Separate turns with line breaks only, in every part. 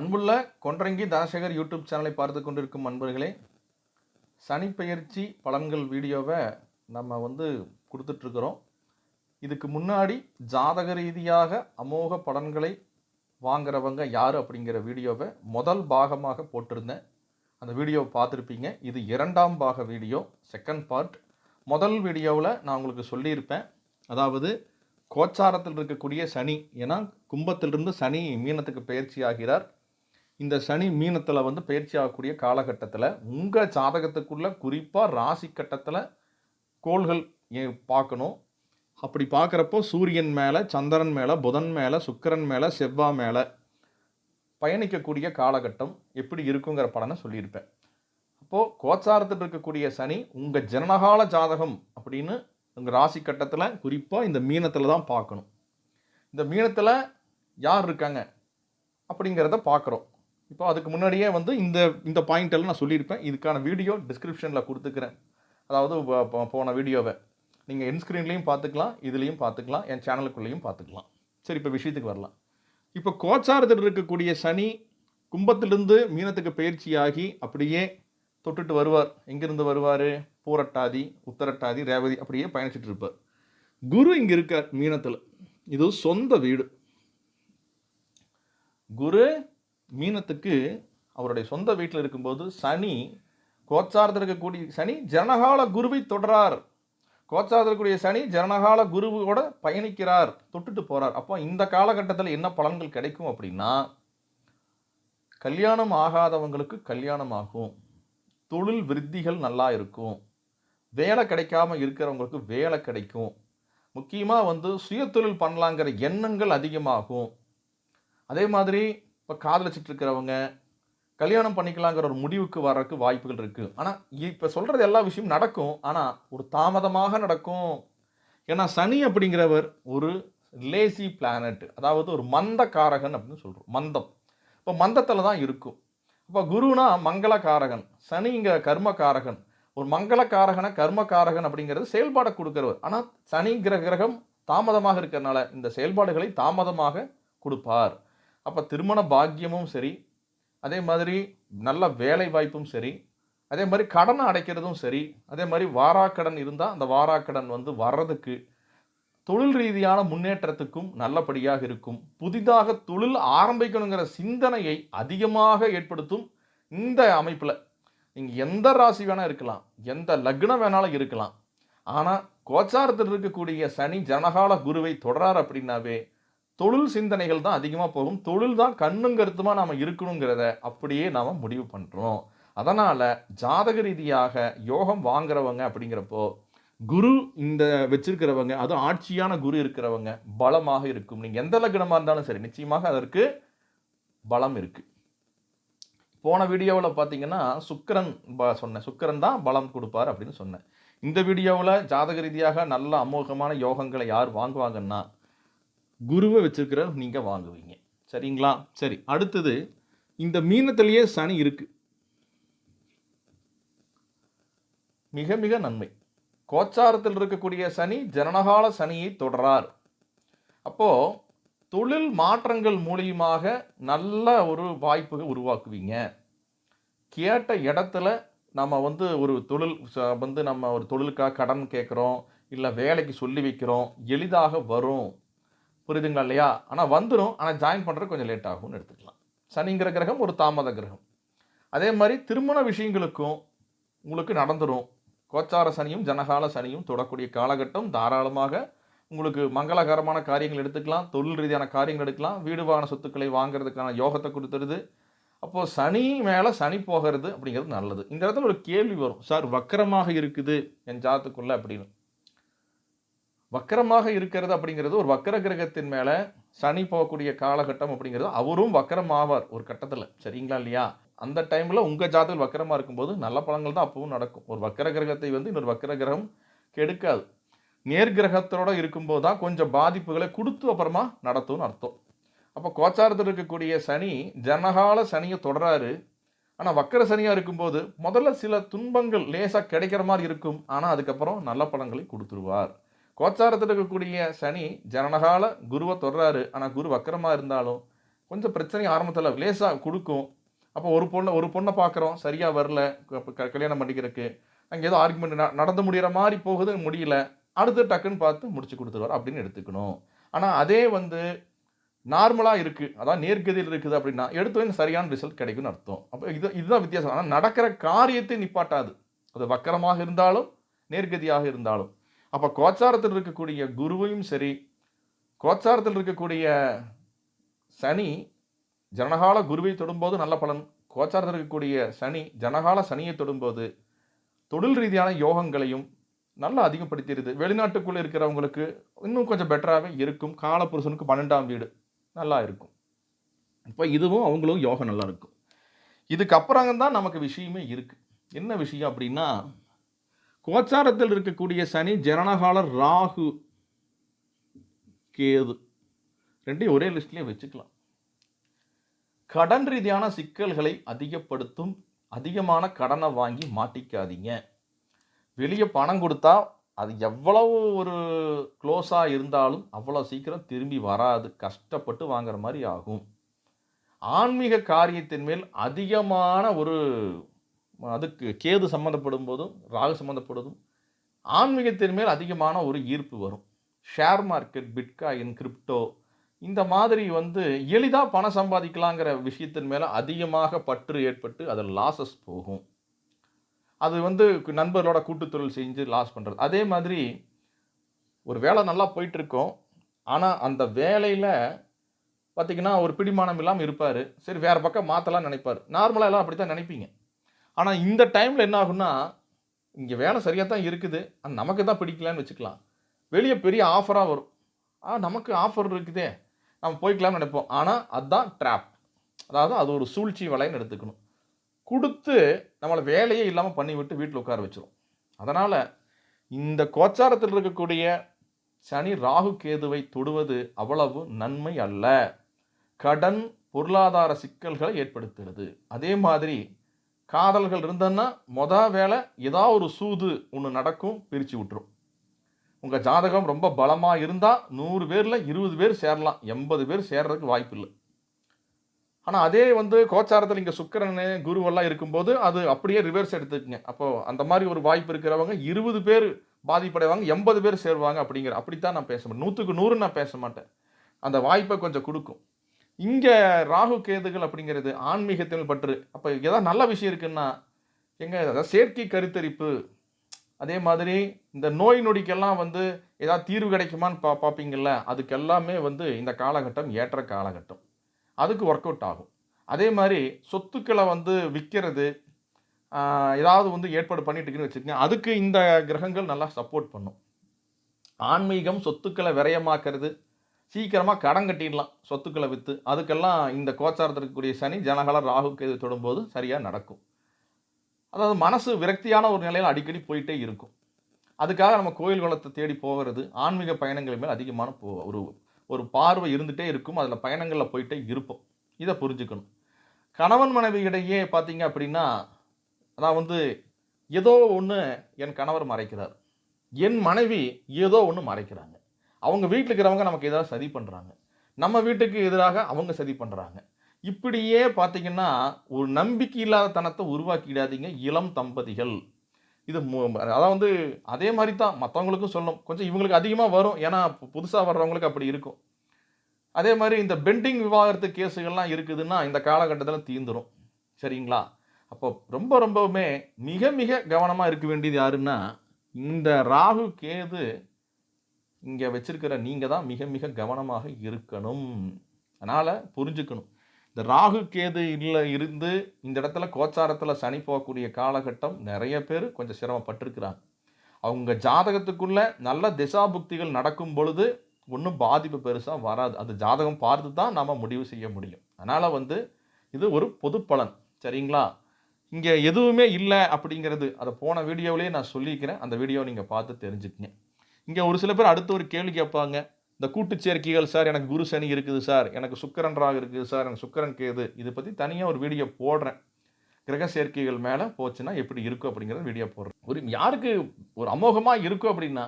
அன்புள்ள கொன்றங்கி தனசேகர் யூடியூப் சேனலை பார்த்து கொண்டிருக்கும் அன்பர்களே சனிப்பெயர்ச்சி பலன்கள் வீடியோவை நம்ம வந்து கொடுத்துட்ருக்குறோம். இதுக்கு முன்னாடி ஜாதக ரீதியாக அமோக பலன்களை வாங்குறவங்க யார் அப்படிங்கிற வீடியோவை முதல் பாகமாக போட்டிருந்தேன். அந்த வீடியோவை பார்த்துருப்பீங்க. இது இரண்டாம் பாக வீடியோ செகண்ட் பார்ட் முதல் வீடியோவில் நான் உங்களுக்கு சொல்லியிருப்பேன். அதாவது கோச்சாரத்தில் இருக்கக்கூடிய சனி ஏன்னா கும்பத்திலிருந்து சனி மீனத்துக்கு பயிற்சி ஆகிறார். இந்த சனி மீனத்தில் வந்து பயிற்சி ஆகக்கூடிய காலகட்டத்தில் உங்கள் ஜாதகத்துக்குள்ளே குறிப்பாக ராசி கட்டத்தில் கோள்கள் ஏ- பார்க்கணும். அப்படி பார்க்குறப்போ சூரியன் மேலே சந்திரன் மேலே புதன் மேலே சுக்கிரன் மேலே செவ்வாய் மேலே பயணிக்கக்கூடிய காலகட்டம் எப்படி இருக்குங்கிற பலனை சொல்லியிருப்பேன். அப்போது கோச்சாரத்தில் இருக்கக்கூடிய சனி உங்கள் ஜனனகால ஜாதகம் அப்படின்னு உங்கள் ராசி கட்டத்தில் குறிப்பாக இந்த மீனத்தில் தான் பார்க்கணும். இந்த மீனத்தில் யார் இருக்காங்க அப்படிங்கிறத பார்க்குறோம். இப்போ அதுக்கு முன்னாடியே வந்து இந்த இந்த பாயிண்ட் நான் சொல்லியிருப்பேன். இதுக்கான வீடியோ டிஸ்கிரிப்ஷனில் கொடுத்துக்கிறேன். அதாவது போன வீடியோவை நீங்கள் என்ஸ்க்ரீன்லேயும் பார்த்துக்கலாம் இதுலேயும் பார்த்துக்கலாம் என் சேனலுக்குள்ளேயும் பார்த்துக்கலாம். சரி இப்போ விஷயத்துக்கு வரலாம். இப்போ கோச்சாரத்தில் இருக்கக்கூடிய சனி கும்பத்திலிருந்து மீனத்துக்கு பயிற்சியாகி அப்படியே தொட்டுட்டு வருவார். எங்கேருந்து வருவார்? பூரட்டாதி உத்தரட்டாதி ரேவதி அப்படியே பயணிச்சுட்டு இருப்பார். குரு இங்கே இருக்கார் மீனத்தில். இது சொந்த வீடு. குரு மீனத்துக்கு அவருடைய சொந்த வீட்டில் இருக்கும்போது சனி கோச்சாரத்தில் இருக்கக்கூடிய சனி ஜனகால குருவை தொடரார். கோச்சாரத்தில் இருக்கக்கூடிய சனி ஜனகால குருவோட பயணிக்கிறார் தொட்டுட்டு போகிறார் அப்போ இந்த காலகட்டத்தில் என்ன பலன்கள் கிடைக்கும் அப்படின்னா கல்யாணம் ஆகாதவங்களுக்கு கல்யாணம் ஆகும் தொழில் விருத்திகள் நல்லா இருக்கும். வேலை கிடைக்காம இருக்கிறவங்களுக்கு வேலை கிடைக்கும். முக்கியமாக வந்து சுயதொழில் பண்ணலாங்கிற எண்ணங்கள் அதிகமாகும். அதே மாதிரி இப்போ காதலிச்சிட்டு இருக்கிறவங்க கல்யாணம் பண்ணிக்கலாங்கிற ஒரு முடிவுக்கு வர்றதுக்கு வாய்ப்புகள் இருக்குது ஆனால் இப்போ சொல்கிறது எல்லா விஷயமும் நடக்கும். ஆனால் ஒரு தாமதமாக நடக்கும். ஏன்னா சனி அப்படிங்கிறவர் ஒரு லேசி பிளானட் அதாவது ஒரு மந்த காரகன் அப்படின்னு சொல்கிறோம் மந்தம். இப்போ மந்தத்தில் தான் இருக்கும். இப்போ குருனா மங்களகாரகன் சனி இங்கே கர்மகாரகன் ஒரு மங்களக்காரகனை கர்மகாரகன் அப்படிங்கிறது செயல்பாடை கொடுக்கிறவர். ஆனால் சனிங்கிற கிரகம் தாமதமாக இருக்கிறனால இந்த செயல்பாடுகளை தாமதமாக கொடுப்பார். அப்போ திருமண பாக்கியமும் சரி அதே மாதிரி நல்ல வேலை வாய்ப்பும் சரி அதே மாதிரி கடனை அடைக்கிறதும் சரி அதே மாதிரி வாராக்கடன் இருந்தால் அந்த வாராக்கடன் வந்து வர்றதுக்கு தொழில் ரீதியான முன்னேற்றத்துக்கும் நல்லபடியாக இருக்கும். புதிதாக தொழில் ஆரம்பிக்கணுங்கிற சிந்தனையை அதிகமாக ஏற்படுத்தும் இந்த அமைப்பில். நீங்கள் எந்த ராசி வேணால் இருக்கலாம் எந்த லக்னம் வேணாலும் இருக்கலாம். ஆனால் கோச்சாரத்தில் இருக்கக்கூடிய சனி ஜனகால குருவை தொடரார் அப்படின்னாவே தொழில் சிந்தனைகள் தான் அதிகமாக போகும். தொழில் தான் கண்ணும் கருத்துமாக நாம் இருக்கணுங்கிறத அப்படியே நாம் முடிவு பண்ணுறோம் அதனால் ஜாதக ரீதியாக யோகம் வாங்குறவங்க அப்படிங்கிறப்போ குரு இந்த வச்சிருக்கிறவங்க அதுவும் ஆட்சியான குரு இருக்கிறவங்க பலமாக இருக்கும். நீங்கள் எந்த லக்னமாக இருந்தாலும் சரி நிச்சயமாக அதற்கு பலம் இருக்குது போன வீடியோவில் பார்த்தீங்கன்னா சுக்கரன் ப சொன்னேன். சுக்கரன் தான் பலம் கொடுப்பார் அப்படின்னு சொன்னேன். இந்த வீடியோவில் ஜாதக ரீதியாக நல்ல அமோகமான யோகங்களை யார் வாங்குவாங்கன்னா குருவை வச்சுருக்கிற நீங்கள் வாங்குவீங்க. சரிங்களா? சரி அடுத்தது இந்த மீனத்திலேயே சனி இருக்கு. மிக மிக நன்மை. கோச்சாரத்தில் இருக்கக்கூடிய சனி ஜனனகால சனியை தொடரார். அப்போ தொழில் மாற்றங்கள் மூலியமாக நல்ல ஒரு வாய்ப்புகள் உருவாக்குவீங்க. கேட்ட இடத்துல நம்ம வந்து ஒரு தொழில் ச- வந்து நம்ம ஒரு தொழிலுக்காக கடன் கேட்குறோம் இல்லை வேலைக்கு சொல்லி வைக்கிறோம் எளிதாக வரும். புரியுதுங்களா இல்லையா? ஆனால் வந்துடும் ஆனால் ஜாயின் பண்ணுறது கொஞ்சம் லேட் ஆகும்னு எடுத்துக்கலாம். சனிங்கிற கிரகம் ஒரு தாமத கிரகம். அதே மாதிரி திருமண விஷயங்களுக்கும் உங்களுக்கு நடந்துடும் கோச்சார சனியும் ஜனகால சனியும் தொடக்கூடிய காலகட்டம். தாராளமாக உங்களுக்கு மங்களகரமான காரியங்கள் எடுத்துக்கலாம். தொழில் ரீதியான காரியங்கள் எடுக்கலாம். வீடு வாகன சொத்துக்களை வாங்குறதுக்கான யோகத்தை கொடுத்துருது. அப்போது சனி மேலே சனி போகிறது அப்படிங்கிறது நல்லது. இந்த இடத்துல ஒரு கேள்வி வரும். சார் வக்கரமாக இருக்குது என் ஜாத்துக்குள்ளே அப்படின்னு. வக்கரமாக இருக்கிறது அப்படிங்கிறது ஒரு வக்கர கிரகத்தின் மேலே சனி போகக்கூடிய காலகட்டம் அப்படிங்கிறது அவரும் வக்கரம் ஆவார் ஒரு கட்டத்தில். சரிங்களா இல்லையா? அந்த டைமில் உங்கள் ஜாதகம் வக்கரமாக இருக்கும்போது நல்ல பழங்கள் தான் அப்பவும் நடக்கும். ஒரு வக்கர கிரகத்தை வந்து இன்னொரு வக்கர கிரகம் கெடுக்காது. நேர்கிரகத்தோடு இருக்கும்போது தான் கொஞ்சம் பாதிப்புகளை கொடுத்து அப்புறமா நடத்தும்னு அர்த்தம். அப்போ கோச்சாரத்தில் இருக்கக்கூடிய சனி ஜனகால சனியை தொடராரு. ஆனால் வக்கர சனியாக இருக்கும்போது முதல்ல சில துன்பங்கள் லேசாக கிடைக்கிற மாதிரி இருக்கும். ஆனால் அதுக்கப்புறம் நல்ல பழங்களை கொடுத்துருவார். கோச்சாரத்தில் இருக்கக்கூடிய சனி ஜனனகால குருவை தொடர்றாரு ஆனால் குரு வக்கரமாக இருந்தாலும் கொஞ்சம் பிரச்சனை ஆரம்பத்தில் லேசாக கொடுக்கும். அப்போ ஒரு பொண்ணை ஒரு பொண்ணை பார்க்குறோம் சரியாக வரல. க- கல்யாணம் பண்ணிக்கிறதுக்கு. அங்கே ஏதோ ஆர்குமெண்ட் நடந்து முடிகிற மாதிரி போகுது முடியல. அடுத்து டக்குன்னு பார்த்து முடிச்சு கொடுத்துருவார் அப்படின்னு எடுத்துக்கணும். ஆனால் அதே வந்து நார்மலாக இருக்குது அதான் நேர்கதியில் இருக்குது அப்படின்னா எடுத்து வந்து சரியான ரிசல்ட் கிடைக்கும்னு அர்த்தம். அப்போ இது இதுதான் வித்தியாசம். ஆனால் நடக்கிற காரியத்தை நிப்பாட்டாது. அது வக்கரமாக இருந்தாலும் நேர்கதியாக இருந்தாலும். அப்போ கோச்சாரத்தில் இருக்கக்கூடிய குருவையும் சரி கோச்சாரத்தில் இருக்கக்கூடிய சனி ஜனகால குருவை தொடும்போது நல்ல பலன். கோச்சாரத்தில் இருக்கக்கூடிய சனி ஜனகால சனியை தொடும்போது தொழில் ரீதியான யோகங்களையும் நல்லா அதிகப்படுத்திடுது. வெளிநாட்டுக்குள்ளே இருக்கிறவங்களுக்கு இன்னும் கொஞ்சம் பெட்டராகவே இருக்கும். காலப்புருஷனுக்கு பன்னெண்டாம் வீடு நல்லா இருக்கும். இப்போ இதுவும் அவங்களும் யோகம் நல்லா இருக்கும். இதுக்கப்புறம் தான் நமக்கு விஷயமே இருக்குது என்ன விஷயம் அப்படின்னா கோச்சாரத்தில் இருக்கக்கூடிய சனி ஜனனகால ராகு கேது ரெண்டையும் ஒரே லிஸ்ட்லேயே வச்சுக்கலாம். கடன் ரீதியான சிக்கல்களை அதிகப்படுத்தும் அதிகமான கடனை வாங்கி மாட்டிக்காதீங்க. வெளியே பணம் கொடுத்தா அது எவ்வளவு ஒரு க்ளோஸாக இருந்தாலும் அவ்வளோ சீக்கிரம் திரும்பி வராது. கஷ்டப்பட்டு வாங்குற மாதிரி ஆகும். ஆன்மீக காரியத்தின் மேல் அதிகமான ஒரு அதுக்கு கேது சம்மந்தப்படும் போதும் ராகு சம்மந்தப்படுவதும் ஆன்மீகத்தின் மேல் அதிகமான ஒரு ஈர்ப்பு வரும். ஷேர் மார்க்கெட் பிட்காயின் கிரிப்டோ இந்த மாதிரி வந்து எளிதாக பணம் சம்பாதிக்கலாங்கிற விஷயத்தின் மேலே அதிகமாக பற்று ஏற்பட்டு அதில் லாசஸ் போகும். அது வந்து நண்பர்களோட கூட்டுத்தொழில் செஞ்சு லாஸ் பண்ணுறது அதே மாதிரி ஒரு வேலை நல்லா போயிட்டுருக்கோம். ஆனால் அந்த வேலையில் பார்த்தீங்கன்னா ஒரு பிடிமானம் இல்லாமல் இருப்பார். சரி வேறு பக்கம் மாற்றலாம் நினைப்பார். நார்மலாக எல்லாம் அப்படி தான் நினைப்பீங்க. ஆனால் இந்த டைமில் என்ன ஆகும்னா இங்கே வேலை சரியாக தான் இருக்குது. ஆனால் நமக்கு தான் பிடிக்கலான்னு வச்சுக்கலாம். வெளியே பெரிய ஆஃபராக வரும். ஆ நமக்கு ஆஃபர் இருக்குதே. நம்ம போய்க்கலாம்னு நினைப்போம். ஆனால் அதுதான் ட்ராப் அதாவது அது ஒரு சூழ்ச்சி வலைன்னு எடுத்துக்கணும். கொடுத்து நம்மளை வேலையே இல்லாமல் பண்ணி விட்டு வீட்டில் உட்கார வச்சிரும். அதனால் இந்த கோச்சாரத்தில் இருக்கக்கூடிய சனி ராகு கேதுவை தொடுவது அவ்வளவு நன்மை அல்ல. கடன் பொருளாதார சிக்கல்களை ஏற்படுத்துகிறது. அதே மாதிரி காதல்கள் இருந்ததுன்னா மொத வேலை ஏதாவது ஒரு சூது ஒன்று நடக்கும் பிரித்து விட்டுரும். உங்கள் ஜாதகம் ரொம்ப பலமாக இருந்தால் நூறு பேரில் இருபது பேர் சேரலாம் எண்பது பேர் சேர்றதுக்கு வாய்ப்பு இல்லை. ஆனால் அதே வந்து கோச்சாரத்தில் இங்கே சுக்கிரன் குருவெல்லாம் இருக்கும்போது அது அப்படியே ரிவர்ஸ் எடுத்துக்கங்க. அப்போது அந்த மாதிரி ஒரு வாய்ப்பு இருக்கிறவங்க இருபது பேர் பாதிப்படைவாங்க எண்பது பேர் சேருவாங்க அப்படிங்கிற அப்படித்தான் நான் பேச மாட்டேன் நூற்றுக்கு நூறு நான் பேச மாட்டேன். அந்த வாய்ப்பை கொஞ்சம் கொடுக்கும். இங்கே ராகு கேதுகள் அப்படிங்கிறது ஆன்மீகத்தில் பற்று. அப்போ ஏதாவது நல்ல விஷயம் இருக்குன்னா எங்கே அதாவது செயற்கை கருத்தரிப்பு அதே மாதிரி இந்த நோய் நொடிக்கெல்லாம் வந்து ஏதாவது தீர்வு கிடைக்குமான்னு பா பார்ப்பீங்கள்ல அதுக்கெல்லாமே வந்து இந்த காலகட்டம் ஏற்ற காலகட்டம். அதுக்கு ஒர்க் அவுட் ஆகும். அதே மாதிரி சொத்துக்களை வந்து விற்கிறது ஏதாவது வந்து ஏற்பாடு பண்ணிட்டுருக்குன்னு வச்சுக்கோங்க அதுக்கு இந்த கிரகங்கள் நல்லா சப்போர்ட் பண்ணும். ஆன்மீகம் சொத்துக்களை விரயமாக்குறது சீக்கிரமாக கடன் கட்டிடலாம் சொத்துக்களை விற்று அதுக்கெல்லாம் இந்த கோச்சாரத்தில் இருக்கக்கூடிய சனி ஜனகல ராகு கேது தொடும்போது சரியாக நடக்கும். அதாவது மனசு விரக்தியான ஒரு நிலையில் அடிக்கடி போயிட்டே இருக்கும். அதுக்காக நம்ம கோயில் குளத்தை தேடி போகிறது ஆன்மீக பயணங்கள் மேல் அதிகமான போ ஒரு ஒரு பார்வை இருந்துகிட்டே இருக்கும். அதில் பயணங்களில் போயிட்டே இருப்போம். இதை புரிஞ்சுக்கணும். கணவன் மனைவி இடையே பார்த்தீங்க அப்படின்னா அதான் வந்து ஏதோ ஒன்று என் கணவர் மறைக்கிறார். என் மனைவி ஏதோ ஒன்று மறைக்கிறாங்க. அவங்க வீட்டில் இருக்கிறவங்க நமக்கு எதிராக சதி பண்ணுறாங்க நம்ம வீட்டுக்கு எதிராக அவங்க சதி பண்ணுறாங்க இப்படியே பார்த்தீங்கன்னா ஒரு நம்பிக்கை இல்லாத தனத்தை உருவாக்கிடாதீங்க இளம் தம்பதிகள். இது அதான் வந்து அதே மாதிரி தான் மற்றவங்களுக்கும் சொல்லணும் கொஞ்சம் இவங்களுக்கு அதிகமாக வரும். ஏன்னா புதுசாக வர்றவங்களுக்கு அப்படி இருக்கும். அதே மாதிரி இந்த பெண்டிங் விவாகரத்து கேஸுகள்லாம் இருக்குதுன்னா இந்த காலகட்டத்தில் தீந்துடும் சரிங்களா? அப்போ ரொம்ப ரொம்பவுமே மிக மிக கவனமாக இருக்க வேண்டியது யாருன்னா இந்த ராகு கேது இங்கே வச்சிருக்கிற நீங்கள் தான் மிக மிக கவனமாக இருக்கணும். அதனால் புரிஞ்சுக்கணும். இந்த ராகு கேது இல்லை இருந்து இந்த இடத்துல கோச்சாரத்தில் சனி போகக்கூடிய காலகட்டம் நிறைய பேர் கொஞ்சம் சிரமப்பட்டிருக்கிறாங்க. அவங்க ஜாதகத்துக்குள்ளே நல்ல திசாபுக்திகள் நடக்கும் பொழுது ஒன்றும் பாதிப்பு பெருசாக வராது. அது ஜாதகம் பார்த்து தான் நம்ம முடிவு செய்ய முடியும். அதனால் வந்து இது ஒரு பொது பலன். சரிங்களா? இங்கே எதுவுமே இல்லை அப்படிங்கிறது. அதை போன வீடியோவிலேயே நான் சொல்லியிருக்கிறேன். அந்த வீடியோ நீங்கள் பார்த்து தெரிஞ்சுக்கங்க. இங்கே ஒரு சில பேர் அடுத்த ஒரு கேள்வி கேட்பாங்க. இந்த கூட்டு சேர்க்கைகள் சார் எனக்கு குரு சனி இருக்குது சார் எனக்கு சுக்கரன் ராகு இருக்குது சார் எனக்கு சுக்கரன் கேது. இதை பற்றி தனியாக ஒரு வீடியோ போடுறேன். கிரக சேர்க்கைகள் மேலே போச்சுன்னா எப்படி இருக்கும்? அப்படிங்கிறத வீடியோ போடுறேன். ஒரு யாருக்கு ஒரு அமோகமாக இருக்கும் அப்படின்னா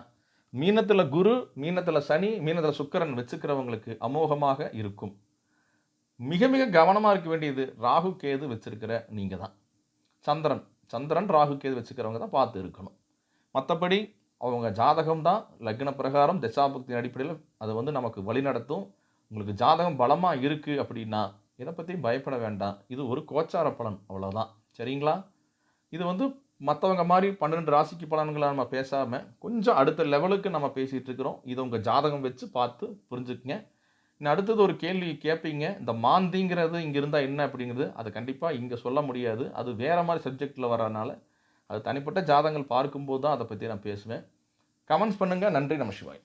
மீனத்தில் குரு மீனத்தில் சனி மீனத்தில் சுக்கரன் வச்சுக்கிறவங்களுக்கு அமோகமாக இருக்கும். மிக மிக கவனமாக இருக்க வேண்டியது ராகு கேது வச்சிருக்கிற நீங்கள் தான் சந்திரன் சந்திரன் ராகு கேது வச்சுக்கிறவங்க தான் பார்த்து இருக்கணும். மற்றபடி அவங்க ஜாதகம் தான் லக்ன பிரகாரம் தசாபக்தியின் அடிப்படையில் அதை வந்து நமக்கு வழிநடத்தும். உங்களுக்கு ஜாதகம் பலமாக இருக்குது அப்படின்னா இதை பற்றி பயப்பட வேண்டாம். இது ஒரு கோச்சார பலன் அவ்வளோதான் சரிங்களா? இது வந்து மற்றவங்க மாதிரி பன்னிரெண்டு ராசிக்கு பலன்களை நம்ம பேசாமல் கொஞ்சம் அடுத்த லெவலுக்கு நம்ம பேசிகிட்டு இருக்கிறோம். இதை உங்கள் ஜாதகம் வச்சு பார்த்து புரிஞ்சுக்குங்க. இன்னும் அடுத்தது ஒரு கேள்வி கேட்பீங்க. இந்த மாந்திங்கிறது இங்கே இருந்தால் என்ன அப்படிங்கிறது அது கண்டிப்பாக இங்கே சொல்ல முடியாது. அது வேறு மாதிரி சப்ஜெக்டில் வரனால அது தனிப்பட்ட ஜாதகங்கள் பார்க்கும்போது தான் அதை பற்றி நான் பேசுவேன். கமெண்ட்ஸ் பண்ணுங்கள் நன்றி நம்ம சிவாய்.